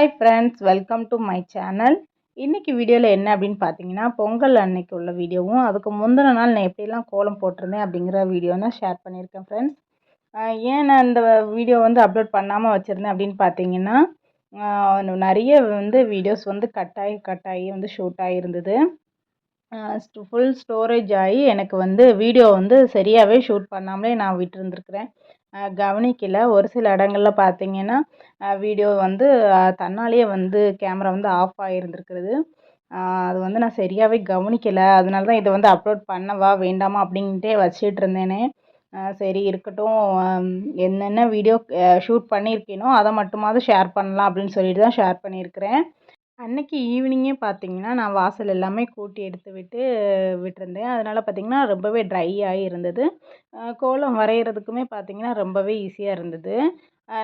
Hi friends welcome to my channel இன்றைக்கி வீடியோவில் என்ன அப்படின்னு பார்த்தீங்கன்னா பொங்கல் அன்னைக்கு உள்ள வீடியோவும் அதுக்கு முந்தின நாள் நான் எப்படிலாம் கோலம் போட்டிருந்தேன் அப்படிங்கிற வீடியோ தான் ஷேர் பண்ணியிருக்கேன் ஃப்ரெண்ட்ஸ் ஏன் நான் இந்த வீடியோ வந்து அப்லோட் பண்ணாமல் வச்சுருந்தேன் அப்படின்னு பார்த்தீங்கன்னா நிறைய வந்து வீடியோஸ் வந்து கட்டாயி கட்டாயி வந்து ஷூட் ஆகியிருந்தது ஃபுல் ஸ்டோரேஜ் ஆகி எனக்கு வந்து வீடியோ வந்து சரியாகவே ஷூட் பண்ணாமலே நான் விட்டுருந்துருக்குறேன். கவனிக்கலை. ஒரு சில இடங்கள்ல பார்த்தீங்கன்னா வீடியோ வந்து தன்னாலேயே வந்து கேமரா வந்து ஆஃப் ஆகியிருந்துருக்குறது அது வந்து நான் சரியாகவே கவனிக்கலை. அதனால தான் இதை வந்து அப்லோட் பண்ணவா வேண்டாமா அப்படின்ட்டே வச்சிட்டு இருந்தேனே. சரி இருக்கட்டும். என்னென்ன வீடியோ ஷூட் பண்ணியிருக்கேனோ அதை மட்டுமாவது ஷேர் பண்ணலாம் அப்படின்னு சொல்லிட்டு தான் ஷேர் பண்ணியிருக்கிறேன். அன்னைக்கு ஈவினிங்கே பார்த்தீங்கன்னா நான் வாசல் எல்லாமே கூட்டி எடுத்து விட்டு விட்டிருந்தேன். அதனால் பார்த்தீங்கன்னா ரொம்பவே ட்ரை ஆகி இருந்தது. கோலம் வரைகிறதுக்குமே பார்த்தீங்கன்னா ரொம்பவே ஈஸியாக இருந்தது.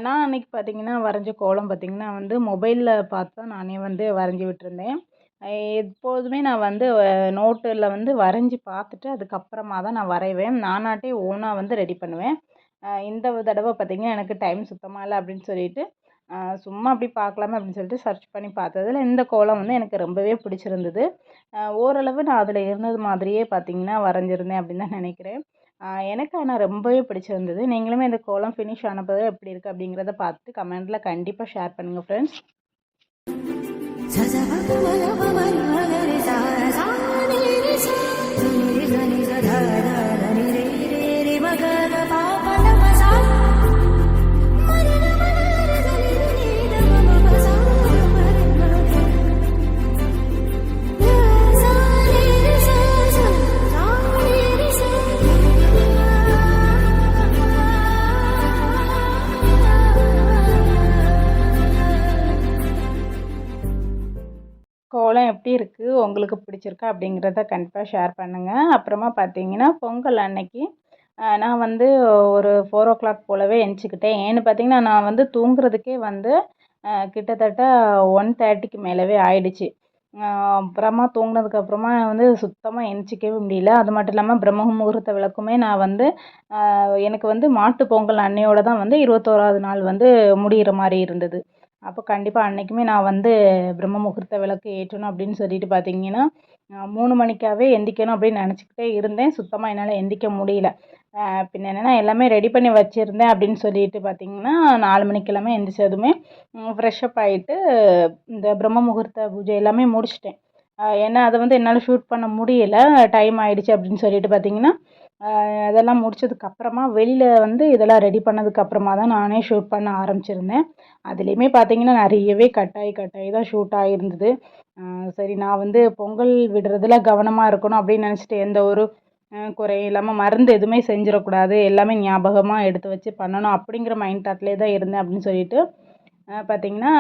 நான் அன்னைக்கு பார்த்தீங்கன்னா வரைஞ்ச கோலம் பார்த்தீங்கன்னா வந்து மொபைலில் பார்த்து தான் நானே வந்து வரைஞ்சி விட்டிருந்தேன். எப்போதுமே நான் வந்து நோட்டில் வந்து வரைஞ்சி பார்த்துட்டு அதுக்கப்புறமா தான் நான் வரைவேன். நானாட்டே ஓனாக வந்து ரெடி பண்ணுவேன். இந்த தடவை பார்த்திங்கன்னா எனக்கு டைம் சுத்தமாக இல்லை அப்படின்னு சொல்லிட்டு சும்மா அப்படி பார்க்கலாமே அப்படின்னு சொல்லிட்டு சர்ச் பண்ணி பார்த்ததுல இந்த கோலம் வந்து எனக்கு ரொம்பவே பிடிச்சிருந்தது ஓரளவு நான் அதில் இருந்தது மாதிரியே பார்த்தீங்கன்னா வரைஞ்சிருந்தேன் அப்படின்னு தான் நினைக்கிறேன் எனக்கு ஆனால் ரொம்பவே பிடிச்சிருந்தது நீங்களுமே இந்த கோலம் ஃபினிஷ் ஆனப்போ எப்படி இருக்குது அப்படிங்கிறத பார்த்து கமெண்ட்டில் கண்டிப்பாக ஷேர் பண்ணுங்கள் ஃப்ரெண்ட்ஸ் இருக்குது உங்களுக்கு பிடிச்சிருக்கா அப்படிங்கிறத கண்டிப்பாக ஷேர் பண்ணுங்கள் அப்புறமா பார்த்தீங்கன்னா பொங்கல் அன்னைக்கு நான் வந்து ஒரு ஃபோர் ஓ கிளாக் போலவே எழுச்சிக்கிட்டேன் ஏன்னு பார்த்தீங்கன்னா நான் வந்து தூங்குறதுக்கே வந்து கிட்டத்தட்ட ஒன் தேர்ட்டிக்கு மேலவே ஆயிடுச்சு. அப்புறமா தூங்கினதுக்கப்புறமா வந்து சுத்தமாக எந்திரிக்கவே முடியல. அது மட்டும் இல்லாமல் பிரம்ம முகூர்த்த விளக்குமே நான் வந்து எனக்கு வந்து மாட்டு பொங்கல் அன்னையோட தான் வந்து இருபத்தோராவது நாள் வந்து முடிகிற மாதிரி இருந்தது. அப்போ கண்டிப்பாக அன்றைக்குமே நான் வந்து பிரம்ம முகூர்த்த விளக்கு ஏற்றணும் அப்படின்னு சொல்லிட்டு பார்த்தீங்கன்னா மூணு மணிக்காகவே எந்திக்கணும் அப்படின்னு நினச்சிக்கிட்டே இருந்தேன். சுத்தமாக என்னால் எந்திக்க முடியல. பின்ன என்னென்னா எல்லாமே ரெடி பண்ணி வச்சுருந்தேன் அப்படின்னு சொல்லிட்டு பார்த்தீங்கன்னா நாலு மணிக்கெல்லாமே எந்திரிச்சதுமே ஃப்ரெஷ்அப் ஆகிட்டு இந்த பிரம்ம முகூர்த்த பூஜை எல்லாமே முடிச்சிட்டேன். ஏன்னா அதை வந்து என்னால் ஷூட் பண்ண முடியல. டைம் ஆகிடுச்சு அப்படின்னு சொல்லிட்டு பார்த்தீங்கன்னா அதெல்லாம் முடித்ததுக்கப்புறமா வெளியில் வந்து இதெல்லாம் ரெடி பண்ணதுக்கப்புறமா தான் நானே ஷூட் பண்ண ஆரம்பிச்சிருந்தேன். அதுலேயுமே பார்த்தீங்கன்னா நிறையவே கட்டாயி கட்டாயி தான் ஷூட் ஆகிருந்தது சரி நான் வந்து பொங்கல் விடுறதுல கவனமாக இருக்கணும் அப்படின்னு நினச்சிட்டு எந்த ஒரு குறையும் இல்லாமல் மருந்து எதுவுமே செஞ்சிடக்கூடாது. எல்லாமே ஞாபகமாக எடுத்து வச்சு பண்ணணும் அப்படிங்கிற மைண்ட் தாட்லேயே தான் இருந்தேன் அப்படின்னு சொல்லிட்டு பார்த்தீங்கன்னா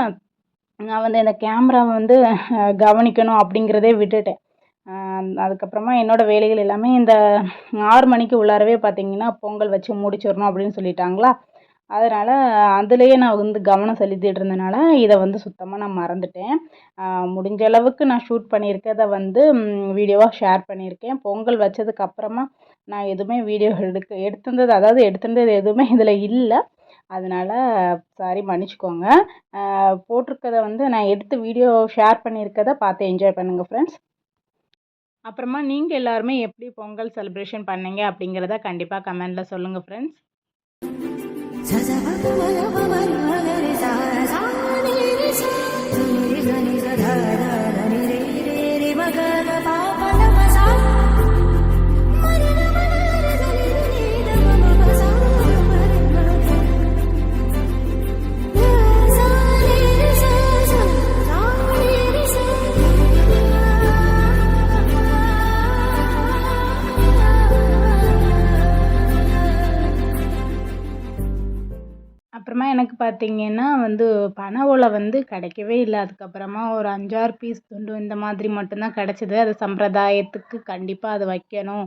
நான் வந்து இந்த கேமராவை வந்து கவனிக்கணும் அப்படிங்கிறதே விட்டுட்டேன். அதுக்கப்புறமா என்னோடய வேலைகள் எல்லாமே இந்த ஆறு மணிக்கு உள்ளாரவே பார்த்தீங்கன்னா பொங்கல் வச்சு முடிச்சிடணும் அப்படின்னு சொல்லிட்டாங்களா? அதனால் அதுலேயே நான் வந்து கவனம் செலுத்திட்டு இருந்தனால இதை வந்து சுத்தமாக நான் மறந்துட்டேன். முடிஞ்ச அளவுக்கு நான் ஷூட் பண்ணியிருக்கதை வந்து வீடியோவாக ஷேர் பண்ணியிருக்கேன். பொங்கல் வச்சதுக்கப்புறமா நான் எதுவுமே வீடியோ எடுக்க எடுத்திருந்தது அதாவது எடுத்திருந்தது எதுவுமே இதில் இல்லை. அதனால் சாரி மன்னிச்சிக்கோங்க. போட்டிருக்கதை வந்து நான் எடுத்து வீடியோ ஷேர் பண்ணியிருக்கதை பார்த்து என்ஜாய் பண்ணுங்கள் ஃப்ரெண்ட்ஸ் அப்புறமா நீங்கள் எல்லாருமே எப்படி பொங்கல் செலிப்ரேஷன் பண்ணீங்க அப்படிங்கிறத கண்டிப்பாக கமெண்டில் சொல்லுங்கள் ஃப்ரெண்ட்ஸ் பார்த்தீங்கன்னா வந்து பனை ஓலை வந்து கிடைக்கவே இல்லை. அதுக்கப்புறமா ஒரு அஞ்சாறு பீஸ் துண்டு இந்த மாதிரி மட்டும்தான் கிடச்சிது. அது சம்பிரதாயத்துக்கு கண்டிப்பாக அதை வைக்கணும்.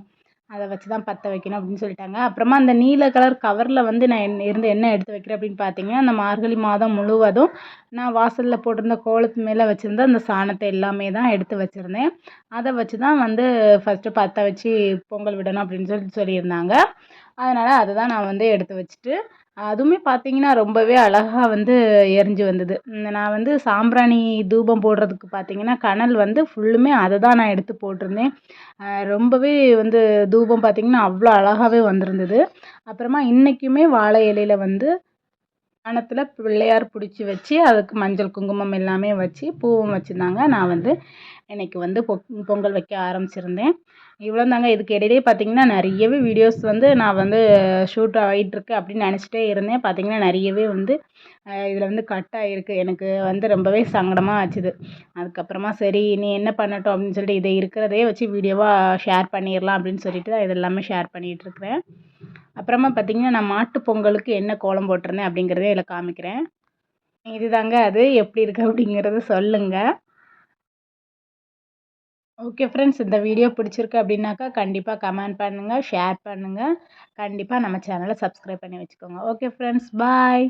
அதை வச்சு தான் பற்ற வைக்கணும் அப்படின்னு சொல்லிட்டாங்க. அப்புறமா அந்த நீல கலர் கவரில் வந்து நான் என் இருந்து என்ன எடுத்து வைக்கிறேன் அப்படின்னு பார்த்தீங்கன்னா அந்த மார்கழி மாதம் முழுவதும் நான் வாசலில் போட்டிருந்த கோலத்து மேலே வச்சுருந்த அந்த சாணத்தை எல்லாமே தான் எடுத்து வச்சுருந்தேன். அதை வச்சு தான் வந்து ஃபஸ்ட்டு பற்ற வச்சு பொங்கல் விடணும் அப்படின்னு சொல்லி சொல்லியிருந்தாங்க. அதனால் அதை தான் நான் வந்து எடுத்து வச்சுட்டு அதுவுமே பார்த்தீங்கன்னா ரொம்பவே அழகாக வந்து எரிஞ்சு வந்தது. இந்த நான் வந்து சாம்பிராணி தூபம் போடுறதுக்கு பார்த்தீங்கன்னா கனல் வந்து ஃபுல்லுமே அதை தான் நான் எடுத்து போட்டிருந்தேன். ரொம்பவே வந்து தூபம் பார்த்தீங்கன்னா அவ்வளோ அழகாகவே வந்திருந்தது. அப்புறமா இன்றைக்குமே வாழை இலையில் வந்து வானத்தில் பிள்ளையார் பிடிச்சி வச்சு அதுக்கு மஞ்சள் குங்குமம் எல்லாமே வச்சு பூவும் வச்சுருந்தாங்க. நான் வந்து இன்றைக்கி வந்து பொ பொங்கல் வைக்க ஆரம்பிச்சிருந்தேன். இவ்வளோ தாங்க இதுக்கு இடையிலே பார்த்தீங்கன்னா நிறையவே வீடியோஸ் வந்து நான் வந்து ஷூட் ஆகிட்டுருக்கு அப்படின்னு நினச்சிட்டே இருந்தேன். பார்த்தீங்கன்னா நிறையவே வந்து இதில் வந்து கட் ஆகிருக்கு எனக்கு வந்து ரொம்பவே சங்கடமாக ஆச்சுது. அதுக்கப்புறமா சரி நீ என்ன பண்ணட்டும் அப்படின்னு சொல்லிட்டு இதை இருக்கிறதே வச்சு வீடியோவாக ஷேர் பண்ணிடலாம் அப்படின்னு சொல்லிட்டு தான் இது எல்லாமே ஷேர் பண்ணிகிட்ருக்குறேன் அப்புறமா பார்த்தீங்கன்னா நான் மாட்டு பொங்கலுக்கு என்ன கோலம் போட்டிருந்தேன் அப்படிங்கிறதே இதில் காமிக்கிறேன். இதுதாங்க அது. எப்படி இருக்குது அப்படிங்கிறத சொல்லுங்கள் ஓகே ஃப்ரெண்ட்ஸ் இந்த வீடியோ பிடிச்சிருக்கு அப்படின்னாக்கா கண்டிப்பாக கமெண்ட் பண்ணுங்கள் ஷேர் பண்ணுங்கள் கண்டிப்பாக நம்ம சேனலை சப்ஸ்கிரைப் பண்ணி வச்சுக்கோங்க. Okay friends bye